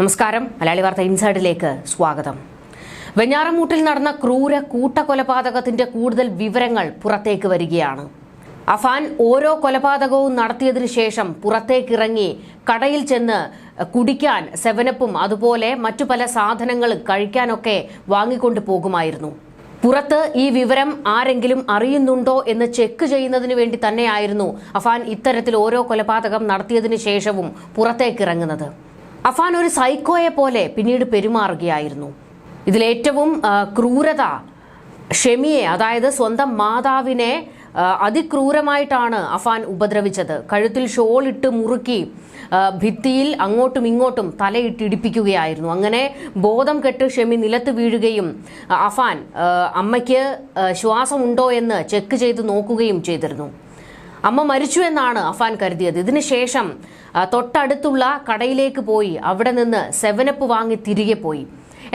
നമസ്കാരം. മലയാളി വാർത്ത ഇൻസൈഡിലേക്ക് സ്വാഗതം. വെഞ്ഞാറമൂട്ടിൽ നടന്ന ക്രൂര കൂട്ടക്കൊലപാതകത്തിന്റെ കൂടുതൽ വിവരങ്ങൾ പുറത്തേക്ക് വരികയാണ്. അഫാൻ ഓരോ കൊലപാതകവും നടത്തിയതിനു ശേഷം പുറത്തേക്കിറങ്ങി കടയിൽ ചെന്ന് കുടിക്കാൻ സെവനപ്പും അതുപോലെ മറ്റു പല സാധനങ്ങളും കഴിക്കാനൊക്കെ വാങ്ങിക്കൊണ്ട് പോകുമായിരുന്നു. പുറത്ത് ഈ വിവരം ആരെങ്കിലും അറിയുന്നുണ്ടോ എന്ന് ചെക്ക് ചെയ്യുന്നതിന് വേണ്ടി തന്നെയായിരുന്നു അഫാൻ ഇത്തരത്തിൽ ഓരോ കൊലപാതകം നടത്തിയതിനു ശേഷവും പുറത്തേക്കിറങ്ങുന്നത്. അഫാൻ ഒരു സൈക്കോയെ പോലെ പിന്നീട് പെരുമാറുകയായിരുന്നു. ഇതിലേറ്റവും ക്രൂരത ഷെമിയെ അതായത് സ്വന്തം മാതാവിനെ അതിക്രൂരമായിട്ടാണ് അഫാൻ ഉപദ്രവിച്ചത്. കഴുത്തിൽ ഷോളിട്ട് മുറുക്കി ഭിത്തിയിൽ അങ്ങോട്ടും ഇങ്ങോട്ടും തലയിട്ട് ഇടിപ്പിക്കുകയായിരുന്നു. അങ്ങനെ ബോധം കെട്ട് ഷെമി നിലത്ത് വീഴുകയും അഫാൻ അമ്മയ്ക്ക് ശ്വാസമുണ്ടോ എന്ന് ചെക്ക് ചെയ്ത് നോക്കുകയും ചെയ്തിരുന്നു. അമ്മ മരിച്ചു എന്നാണ് അഫാൻ കരുതിയത്. ഇതിനുശേഷം തൊട്ടടുത്തുള്ള കടയിലേക്ക് പോയി. അവിടെ നിന്ന് സെവനപ്പ് വാങ്ങി തിരികെ പോയി.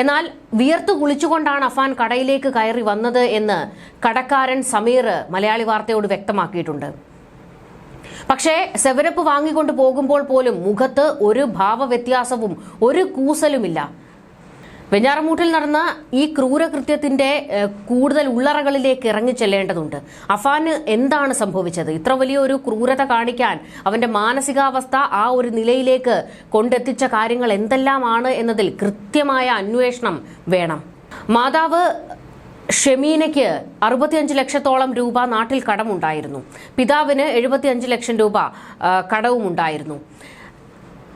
എന്നാൽ വിയർത്ത് കുളിച്ചുകൊണ്ടാണ് അഫാൻ കടയിലേക്ക് കയറി വന്നത് എന്ന് കടക്കാരൻ സമീർ മലയാളി വാർത്തയോട് വ്യക്തമാക്കിയിട്ടുണ്ട്. പക്ഷേ സെവനപ്പ് വാങ്ങിക്കൊണ്ട് പോകുമ്പോൾ പോലും മുഖത്ത് ഒരു ഭാവവ്യത്യാസവും ഒരു കൂസലുമില്ല. വെഞ്ഞാറമൂട്ടിൽ നടന്ന ഈ ക്രൂരകൃത്യത്തിന്റെ കൂടുതൽ ഉള്ളറകളിലേക്ക് ഇറങ്ങി ചെല്ലേണ്ടതുണ്ട്. അഫാന് എന്താണ് സംഭവിച്ചത്? ഇത്ര വലിയ ഒരു ക്രൂരത കാണിക്കാൻ അവന്റെ മാനസികാവസ്ഥ ആ ഒരു നിലയിലേക്ക് കൊണ്ടെത്തിച്ച കാര്യങ്ങൾ എന്തെല്ലാമാണ് എന്നതിൽ കൃത്യമായ അന്വേഷണം വേണം. മാതാവ് ഷെമീനയ്ക്ക് അറുപത്തിയഞ്ച് ലക്ഷത്തോളം രൂപ നാട്ടിൽ കടമുണ്ടായിരുന്നു. പിതാവിന് എഴുപത്തിയഞ്ച് ലക്ഷം രൂപ കടവും കടവുമുണ്ടായിരുന്നു.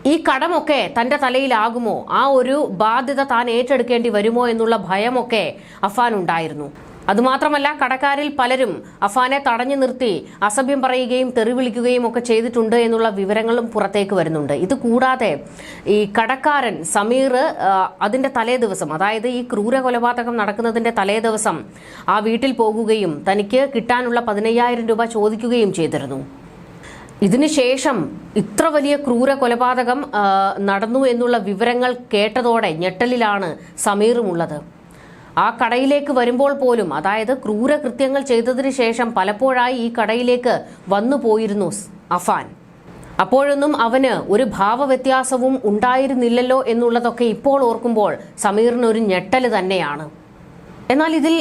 ഈ കടമൊക്കെ തന്റെ തലയിലാകുമോ? ആ ഒരു ബാധ്യത താൻ ഏറ്റെടുക്കേണ്ടി വരുമോ എന്നുള്ള ഭയമൊക്കെ അഫാൻ ഉണ്ടായിരുന്നു. അതുമാത്രമല്ല കടക്കാരിൽ പലരും അഫാനെ തടഞ്ഞു നിർത്തി അസഭ്യം പറയുകയും തെറി വിളിക്കുകയും ഒക്കെ ചെയ്തിട്ടുണ്ട് എന്നുള്ള വിവരങ്ങളും പുറത്തേക്ക് വരുന്നുണ്ട്. ഇത് കൂടാതെ ഈ കടക്കാരൻ സമീർ അതിന്റെ തലേ ദിവസം അതായത് ഈ ക്രൂര കൊലപാതകം നടക്കുന്നതിന്റെ തലേ ദിവസം ആ വീട്ടിൽ പോകുകയും തനിക്ക് കിട്ടാനുള്ള പതിനയ്യായിരം രൂപ ചോദിക്കുകയും ചെയ്തിരുന്നു. ഇതിനുശേഷം ഇത്ര വലിയ ക്രൂര കൊലപാതകം നടന്നു എന്നുള്ള വിവരങ്ങൾ കേട്ടതോടെ ഞെട്ടലിലാണ് സമീറുമുള്ളത്. ആ കടയിലേക്ക് വരുമ്പോൾ പോലും അതായത് ക്രൂര കൃത്യങ്ങൾ ചെയ്തതിനു ശേഷം പലപ്പോഴായി ഈ കടയിലേക്ക് വന്നു പോയിരുന്നു അഫാൻ. അപ്പോഴൊന്നും അവന് ഒരു ഭാവവ്യത്യാസവും ഉണ്ടായിരുന്നില്ലല്ലോ എന്നുള്ളതൊക്കെ ഇപ്പോൾ ഓർക്കുമ്പോൾ സമീറിനൊരു ഞെട്ടൽ തന്നെയാണ്. എന്നാൽ ഇതിൽ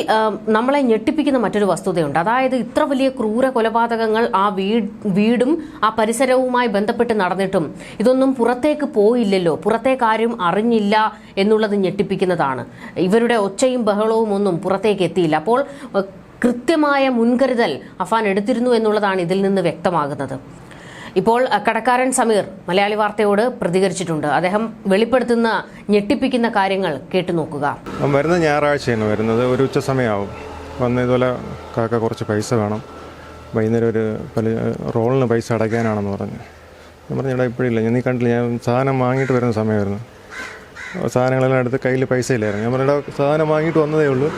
നമ്മളെ ഞെട്ടിപ്പിക്കുന്ന മറ്റൊരു വസ്തുതയുണ്ട്. അതായത് ഇത്ര വലിയ ക്രൂര കൊലപാതകങ്ങൾ ആ വീടും ആ പരിസരവുമായി ബന്ധപ്പെട്ട് നടന്നിട്ടും ഇതൊന്നും പുറത്തേക്ക് പോയില്ലല്ലോ. പുറത്തേക്ക് ആരും അറിഞ്ഞില്ല എന്നുള്ളത് ഞെട്ടിപ്പിക്കുന്നതാണ്. ഇവരുടെ ഒച്ചയും ബഹളവും ഒന്നും പുറത്തേക്ക് എത്തിയില്ല. അപ്പോൾ കൃത്യമായ മുൻകരുതൽ അഫാൻ എടുത്തിരുന്നു എന്നുള്ളതാണ് ഇതിൽ നിന്ന് വ്യക്തമാകുന്നത്. ഇപ്പോൾ കടക്കാരൻ സമീർ മലയാളി വാർത്തയോട് പ്രതികരിച്ചിട്ടുണ്ട്. അദ്ദേഹം വെളിപ്പെടുത്തുന്ന ഞെട്ടിപ്പിക്കുന്ന കാര്യങ്ങൾ കേട്ടു നോക്കുക. വരുന്ന ഞായറാഴ്ചയാണ് വരുന്നത്. ഒരു ഉച്ച സമയമാവും. വന്ന് ഇതുപോലെ കാക്ക കുറച്ച് പൈസ വേണം. വൈകുന്നേരം ഒരു പല റോളിന് പൈസ അടയ്ക്കാനാണെന്ന് പറഞ്ഞു. ഞാൻ പറഞ്ഞു ഇവിടെ ഇപ്പോഴില്ല? ഞാൻ നീ കണ്ടില്ല? ഞാൻ സാധനം വാങ്ങിയിട്ട് വരുന്ന സമയമായിരുന്നു. സാധനങ്ങളെല്ലാം എടുത്ത് കയ്യിൽ പൈസ ഇല്ലായിരുന്നു. ഞാൻ പറഞ്ഞു സാധനം വാങ്ങിയിട്ട് വന്നതേ ഉള്ളൂ.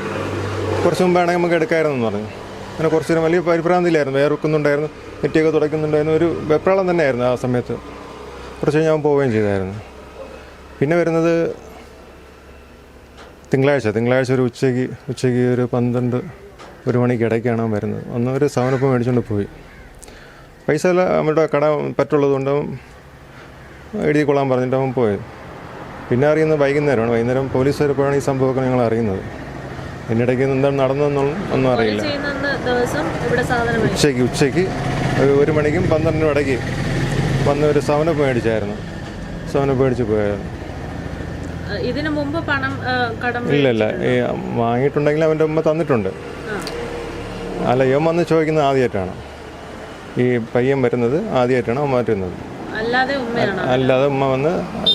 കുറച്ച് മുമ്പാണെങ്കിൽ നമുക്ക് എടുക്കാമായിരുന്നു എന്ന് പറഞ്ഞു. അങ്ങനെ കുറച്ച് നേരം വലിയ പരിഭ്രാന്തിയിലായിരുന്നു. വേർക്കുന്നുണ്ടായിരുന്നു നെറ്റിയൊക്കെ തുടയ്ക്കുന്നുണ്ടായിരുന്നു. ഒരു വെപ്രാളം തന്നെയായിരുന്നു ആ സമയത്ത്. കുറച്ച് ഞാൻ പോവുകയും ചെയ്തായിരുന്നു. പിന്നെ വരുന്നത് തിങ്കളാഴ്ച. തിങ്കളാഴ്ച ഒരു ഉച്ചയ്ക്ക് ഉച്ചയ്ക്ക് ഒരു പന്ത്രണ്ട് ഒരു മണിക്ക് ഇടയ്ക്കാണ് വരുന്നത്. അന്ന് ഒരു സവനപ്പ് മേടിച്ചുകൊണ്ട് പോയി. പൈസ എല്ലാം അവരുടെ കട പറ്റുള്ളത് കൊണ്ട് എഴുതി കൊള്ളാൻ പറഞ്ഞിട്ട് അവൻ പോയത് പിന്നെ അറിയുന്നത് വൈകുന്നേരമാണ്. വൈകുന്നേരം പോലീസ് വരുമ്പോഴാണ് ഈ സംഭവമൊക്കെ ഞങ്ങൾ അറിയുന്നത്. ഇതിനിടയ്ക്ക് എന്താണ് നടന്നതെന്നുള്ള ഒന്നും അറിയില്ല. ഉച്ചയ്ക്ക് ഉച്ചയ്ക്ക് ഒരു മണിക്കും പന്ത്രണ്ടിനും ഇടയ്ക്ക് വന്ന് ഒരു സവനപ്പ് മേടിച്ചായിരുന്നു. സവനപ്പ് മേടിച്ച് പോയായിരുന്നു. ഇല്ലല്ല ഇതിനു മുമ്പ് പണം കടം ഇല്ല ഇല്ല. ഈ വാങ്ങിയിട്ടുണ്ടെങ്കിൽ അവന്റെ ഉമ്മ തന്നിട്ടുണ്ട്. അല്ല ഇവൻ വന്ന് ചോദിക്കുന്നത് ആദ്യമായിട്ടാണ്. ഈ പയ്യൻ വരുന്നത് ആദ്യമായിട്ടാണ് അവൻ മാറ്റുന്നത്. അല്ലാതെ ഉമ്മ വന്ന്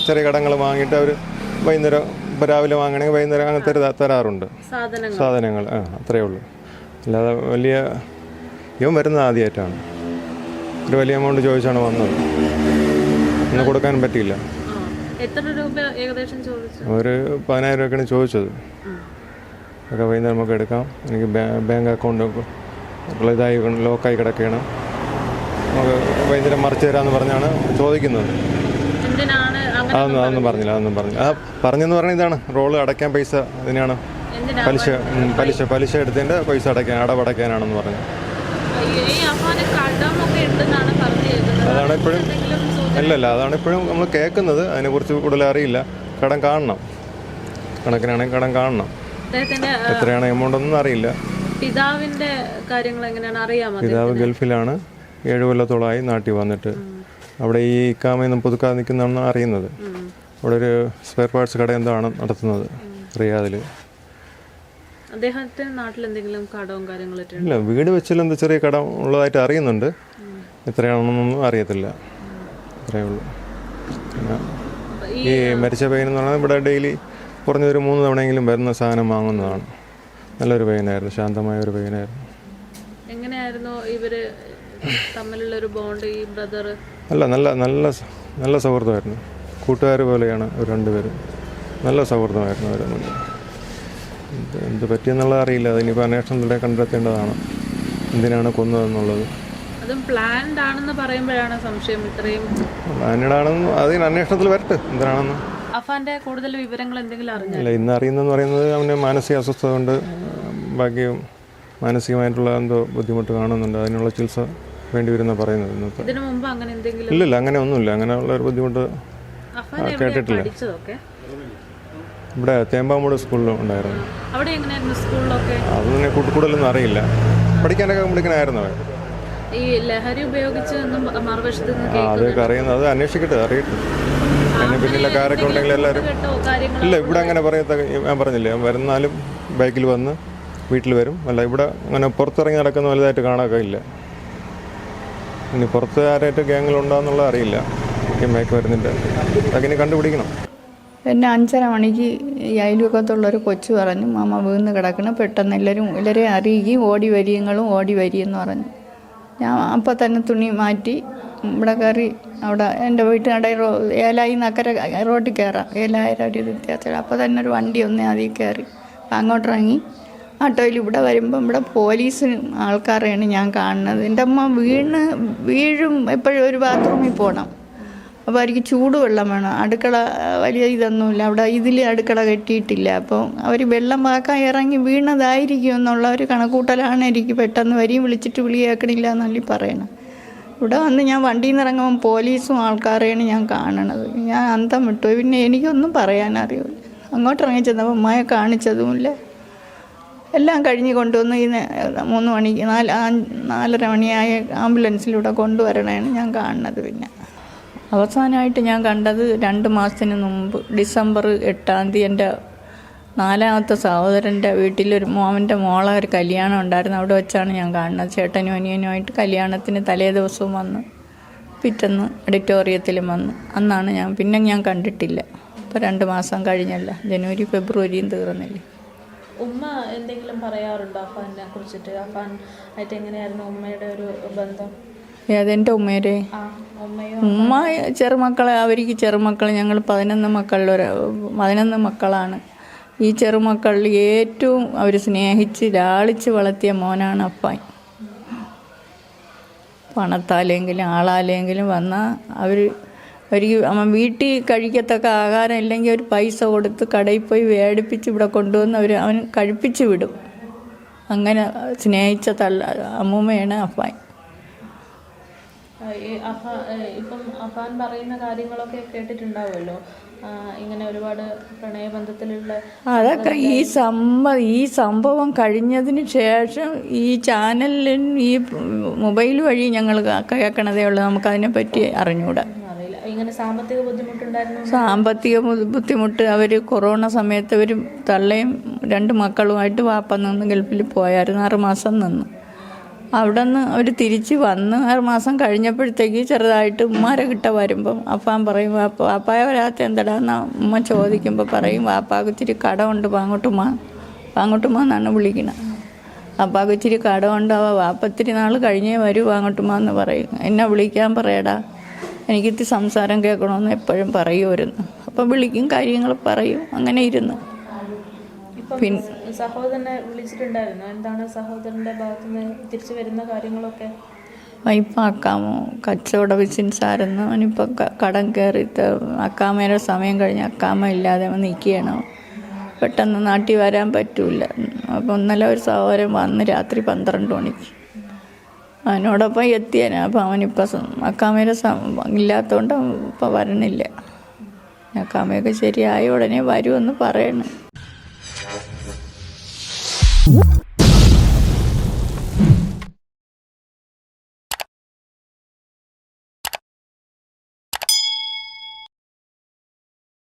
ചെറിയ കടങ്ങൾ വാങ്ങിയിട്ട് അവർ വൈകുന്നേരം ഇപ്പോൾ രാവിലെ വാങ്ങണമെങ്കിൽ വൈകുന്നേരം അങ്ങനെ തരുതാ തരാറുണ്ട്. സാധനങ്ങൾ. ആ അത്രയേ ഉള്ളൂ. അല്ലാതെ വലിയ ഇവൻ വരുന്നത് ആദ്യമായിട്ടാണ്. ഒരു വലിയ എമൗണ്ട് ചോദിച്ചാണ് വന്നത്. ഇന്ന് കൊടുക്കാൻ പറ്റിയില്ല. ഒരു പതിനായിരം രൂപയ്ക്കാണ് ചോദിച്ചത്. ഒക്കെ വൈകുന്നേരം നമുക്ക് എടുക്കാം. എനിക്ക് ബാങ്ക് അക്കൗണ്ട് ഇതായി ലോക്കായി കിടക്കുകയാണ്. നമുക്ക് വൈകുന്നേരം മറിച്ച് തരാമെന്ന് പറഞ്ഞാണ് ചോദിക്കുന്നത്. അതൊന്നും അതൊന്നും പറഞ്ഞില്ല അതൊന്നും പറഞ്ഞില്ല. ആ പറഞ്ഞെന്ന് പറഞ്ഞ ഇതാണ്. റോൾ അടയ്ക്കാൻ പൈസ ഇതിനാണ്. പലിശ ഉം, പലിശ പലിശ എടുത്തതിന്റെ പൈസ അടയ്ക്കാൻ അടവടയ്ക്കാനാണെന്ന് പറഞ്ഞു. ഈ അഫാന് കടമൊക്കെ ഉണ്ടെന്നാണ് പറഞ്ഞു കേൾക്കുന്നത്. അതാണ് ഇപ്പോഴും എന്തെങ്കിലും അല്ലല്ല അതാണ് ഇപ്പോഴും നമ്മൾ കേൾക്കുന്നത്. അതിനെക്കുറിച്ച് കൂടുതൽ അറിയില്ല. കടം കാണണം. കണക്കിനാണെങ്കിൽ കടം കാണണം. അദ്ദേഹത്തിന്റെ ആ, എത്രയാണ് എമൗണ്ട് ഒന്നും അറിയില്ല. പിതാവിന്റെ കാര്യങ്ങൾ എങ്ങനെയാണ്? അറിയാമോ പിതാവ് ഗൾഫിലാണ്. ഏഴ് കൊല്ലത്തോളമായി നാട്ടിൽ വന്നിട്ട്. അവിടെ ഈ ഇക്കാമയൊന്നും പുതുക്കാതെ നിൽക്കുന്നതാണെന്ന് അറിയുന്നത്. അവിടെ ഒരു സ്പെയർ പാർട്സ് കട എന്താണ് നടത്തുന്നത് റിയാദിൽ അദ്ദേഹത്തിന് നാട്ടിൽ എന്തെങ്കിലും കടവും കാര്യങ്ങളൊക്കെ ഇല്ല വീട് വെച്ചാൽ എന്താ ചെറിയ കട ഉള്ളതായിട്ട് അറിയുന്നുണ്ട്. എത്രയാണെന്നൊന്നും അറിയത്തില്ല. അത്രയേ ഉള്ളൂ. ഈ മരിച്ച പെയിനെന്ന് പറഞ്ഞാൽ ഇവിടെ ഡെയിലി കുറഞ്ഞൊരു മൂന്ന് തവണയെങ്കിലും വരുന്ന സാധനം വാങ്ങുന്നതാണ്. നല്ലൊരു പെയിനായിരുന്നു ശാന്തമായ ഒരു പെയിനായിരുന്നു എങ്ങനെയായിരുന്നു ഇവർ തമ്മിലുള്ള ഒരു ബോണ്ട് ഈ ബ്രദർ അല്ല നല്ല നല്ല നല്ല സൗഹൃദമായിരുന്നു. കൂട്ടുകാർ പോലെയാണ് ഒരു രണ്ടുപേരും. നല്ല സൗഹൃദമായിരുന്നു അവർ തമ്മിൽ എന്ത് പറ്റിയെന്നുള്ളത് അറിയില്ല. അതിനിപ്പോൾ അന്വേഷണത്തിലൂടെ കണ്ടെത്തേണ്ടതാണ്. എന്തിനാണ് കൊന്നതെന്നുള്ളത്. അതും പ്ലാൻഡ് ആണെന്ന് പറയുമ്പോഴാണ് സംശയം ഇത്രയും. അതിനിടാണെന്ന് അതിന് അന്വേഷണത്തിൽ വരട്ടെ. എന്തിനാണെന്ന്. അഫാന്റെ കൂടുതൽ വിവരങ്ങൾ എന്തെങ്കിലും അറിഞ്ഞു അല്ല ഇന്ന് അറിയുന്നെന്ന് പറയുന്നത് അവന് മാനസിക അസ്വസ്ഥത കൊണ്ട് ബാക്കി മാനസികമായിട്ടുള്ള എന്തോ ബുദ്ധിമുട്ട് കാണുന്നുണ്ട്. അതിനുള്ള ചികിത്സ വേണ്ടി വരുന്ന പറയുന്നത് ഇന്നത്തെ ഇതിനു മുമ്പ് അങ്ങനെ എന്തെങ്കിലും ഇല്ലില്ല അങ്ങനെ ഒന്നുമില്ല. അങ്ങനെയുള്ള ഒരു ബുദ്ധിമുട്ട് കേട്ടിട്ടില്ല. പഠിച്ചതൊക്കെ? ഇവിടെ തേമ്പാമൂട് സ്കൂളിൽ ഉണ്ടായിരുന്നു. അവിടെ എങ്ങനെയായിരുന്നു സ്കൂളിലൊക്കെ? അതൊന്നും കൂടുതലൊന്നും അറിയില്ല. പഠിക്കാനൊക്കെ പഠിക്കണമായിരുന്നു ആയിരുന്നു ഈ ലഹരി ഉപയോഗിച്ച് മറുവശത്ത് അതൊക്കെ അറിയുന്നത് അത് അന്വേഷിക്കട്ടെ അറിയട്ടെ. അതിന് പിന്നിലൊക്കെ ആരൊക്കെ ഉണ്ടെങ്കിൽ എല്ലാവരും ഇല്ല ഇവിടെ അങ്ങനെ പറയത്ത ഞാൻ പറഞ്ഞില്ലേ വരുന്നാലും ബൈക്കിൽ വന്ന് വീട്ടിൽ വരും. അല്ല ഇവിടെ അങ്ങനെ പുറത്തിറങ്ങി നടക്കുന്ന വലുതായിട്ട് കാണാനൊക്കെ ഇല്ല. ഇനി പുറത്ത് ആരായിട്ട് ഗ്യാങ്ങിലുണ്ടോയെന്നുള്ളത് അറിയില്ല. ഈ മയക്ക് വരുന്നില്ല അതൊക്കെ കണ്ടുപിടിക്കണം. പിന്നെ അഞ്ചര മണിക്ക് ഈ അയൽവക്കത്തുള്ളൊരു കൊച്ചു പറഞ്ഞു മാമ വീണ് കിടക്കണം പെട്ടെന്ന് എല്ലാവരും എല്ലാവരെയും അറിയിക്കുകയും ഓടി വരിയങ്ങളും ഓടി വരിയെന്ന് പറഞ്ഞു. ഞാൻ അപ്പം തന്നെ തുണി മാറ്റി ഇവിടെ കയറി അവിടെ എന്റെ വീട്ടിനടെ റോ ഏലായി നക്കര റോട്ടിൽ കയറാം. ഏലായിരം ഒരു വ്യത്യാസം അപ്പോൾ തന്നെ ഒരു വണ്ടി ഒന്നേ അതിൽ കയറി അങ്ങോട്ടിറങ്ങി ഓട്ടോയിൽ ഇവിടെ വരുമ്പം ഇവിടെ പോലീസ് ആൾക്കാരെയാണ് ഞാൻ കാണുന്നത്. എന്റെ അമ്മ വീണ് വീഴും എപ്പോഴും ഒരു ബാത്റൂമിൽ പോകണം അപ്പോൾ അവർക്ക് ചൂടുവെള്ളം വേണം. അടുക്കള വലിയ ഇതൊന്നുമില്ല. അവിടെ ഇതിൽ അടുക്കള കെട്ടിയിട്ടില്ല. അപ്പോൾ അവർ വെള്ളം വാക്കാൻ ഇറങ്ങി വീണതായിരിക്കും എന്നുള്ള ഒരു കണക്കൂട്ടലാണ് എനിക്ക് പെട്ടെന്ന് വരിയും വിളിച്ചിട്ട് വിളി കേൾക്കണില്ല എന്നല്ലി പറയണം ഇവിടെ വന്ന് ഞാൻ വണ്ടിയിൽ നിന്ന് ഇറങ്ങുമ്പോൾ പോലീസും ആൾക്കാരെയാണ് ഞാൻ കാണണത്. ഞാൻ അന്തം വിട്ടു. പിന്നെ എനിക്കൊന്നും പറയാനറിയില്ല. അങ്ങോട്ട് ഇറങ്ങി ചെന്നപ്പോൾ ഉമ്മയെ കാണിച്ചതുമില്ല. എല്ലാം കഴിഞ്ഞ് കൊണ്ടുവന്ന് ഈ മൂന്ന് മണിക്ക് നാല് നാലര മണിയായ ആംബുലൻസിലൂടെ കൊണ്ടുവരണമെന്ന് ഞാൻ കാണുന്നത് പിന്നെ. അവസാനമായിട്ട് ഞാൻ കണ്ടത് രണ്ട് മാസത്തിന് മുമ്പ് ഡിസംബർ എട്ടാം തീയതി എന്റെ നാലാമത്തെ സഹോദരന്റെ വീട്ടിലൊരു മോമന്റെ മോളെ ഒരു കല്യാണം ഉണ്ടായിരുന്നു. അവിടെ വെച്ചാണ് ഞാൻ കാണുന്നത്. ചേട്ടനും അനിയനുമായിട്ട് കല്യാണത്തിന് തലേ ദിവസവും വന്ന് പിറ്റന്ന് ഓഡിറ്റോറിയത്തിലും വന്ന്. അന്നാണ് ഞാൻ പിന്നെ ഞാൻ കണ്ടിട്ടില്ല. ഇപ്പോൾ രണ്ട് മാസം കഴിഞ്ഞല്ല. ജനുവരി ഫെബ്രുവരിയും തീർന്നില്ലേ. ഉമ്മ എന്തെങ്കിലും പറയാറുണ്ടോ അഫാനെ കുറിച്ചിട്ട്? അഫാൻ ആയിട്ട് എങ്ങനെയായിരുന്നു ഉമ്മയുടെ ഒരു ബന്ധം? ഏതെന്റെ ഉമ്മേരെ? ഉമ്മ ചെറുമക്കളെ അവർക്ക് ചെറുമക്കൾ ഞങ്ങൾ പതിനൊന്ന് മക്കളിലൊരു പതിനൊന്ന് മക്കളാണ്. ഈ ചെറുമക്കളിൽ ഏറ്റവും അവർ സ്നേഹിച്ച് ലാളിച്ച് വളർത്തിയ മോനാണ് അപ്പായി പണത്താലെങ്കിലും ആളാലെങ്കിലും വന്നാൽ അവർ അമ്മ വീട്ടിൽ കഴിക്കത്തക്ക ആഹാരം ഇല്ലെങ്കിൽ ഒരു പൈസ കൊടുത്ത് കടയിൽ പോയി വേടിപ്പിച്ച് ഇവിടെ കൊണ്ടുവന്ന് അവർ അവൻ കഴിപ്പിച്ച് വിടും. അങ്ങനെ സ്നേഹിച്ച തള്ള അമ്മൂമ്മയാണ് അപ്പാൻ ഏ, ഇപ്പം അഫാൻ പറയുന്ന കാര്യങ്ങളൊക്കെ കേട്ടിട്ടുണ്ടാവുമല്ലോ. ഇങ്ങനെ ഒരുപാട് പ്രണയബന്ധത്തിലുള്ള അതൊക്കെ ഈ സംഭവം ഈ സംഭവം കഴിഞ്ഞതിന് ശേഷം ഈ ചാനലിൽ ഈ മൊബൈൽ വഴി ഞങ്ങൾ കേൾക്കണതേ ഉള്ളൂ. നമുക്കതിനെപ്പറ്റി പറ്റി അറിയില്ല ഇങ്ങനെ സാമ്പത്തിക സാമ്പത്തിക ബുദ്ധിമുട്ട്. അവർ കൊറോണ സമയത്ത് അവർ തള്ളയും രണ്ട് മക്കളുമായിട്ട് വാപ്പ നിന്ന് ഗൾഫിൽ പോയായിരുന്നു ആറ് മാസം നിന്ന്. അവിടെ നിന്ന് അവർ തിരിച്ച് വന്ന് ആറ് മാസം കഴിഞ്ഞപ്പോഴത്തേക്ക് ചെറുതായിട്ട് ഉമ്മാരെ കിട്ട വരുമ്പം അപ്പാൻ പറയും വാപ്പ വാപ്പായ വരാത്ത എന്തടാന്ന് ഉമ്മ ചോദിക്കുമ്പോൾ പറയും വാപ്പാക്ക് ഇച്ചിരി കടമുണ്ട് പാങ്ങോട്ടുമ്മ പാങ്ങോട്ടുമ്മ എന്നാണ് വിളിക്കുന്നത് അപ്പാക്ക് ഇച്ചിരി കടമുണ്ട് അവ വാപ്പത്തിരി നാൾ കഴിഞ്ഞേ വരൂ പാങ്ങോട്ടുമ്മ എന്ന് പറയും. എന്നെ വിളിക്കാൻ പറയടാ? എനിക്കിത്തി സംസാരം കേൾക്കണമെന്ന് എപ്പോഴും പറയുമായിരുന്നു. അപ്പം വിളിക്കും കാര്യങ്ങൾ പറയും അങ്ങനെ ഇരുന്നു. പിന്നെ സഹോദരനെ വിളിച്ചിട്ടുണ്ടായിരുന്നു? എന്താണ് സഹോദരന്റെ ഭാഗത്തുനിന്ന് തിരിച്ചു വരുന്ന കാര്യങ്ങളൊക്കെ? വൈപ്പാക്കാമോ കച്ചവട ബിസിനസ് ആയിരുന്നു. അവനിപ്പോൾ കടം കയറി ത- അക്കാമയുടെ സമയം കഴിഞ്ഞ് അക്കാമ ഇല്ലാതെ അവൻ നിൽക്കുകയാണ്. പെട്ടെന്ന് നാട്ടിൽ വരാൻ പറ്റില്ല അപ്പോൾ ഇന്നലെ ഒരു സഹോദരൻ വന്ന് രാത്രി പന്ത്രണ്ട് മണിക്ക് അവനോടൊപ്പം എത്തിയനാ അപ്പം അവനിപ്പോൾ അക്കാമയുടെ ഇല്ലാത്തതുകൊണ്ട് ഇപ്പം വരണില്ല. അക്കാമയൊക്കെ ശരിയായ ഉടനെ വരുമെന്ന് പറയണം.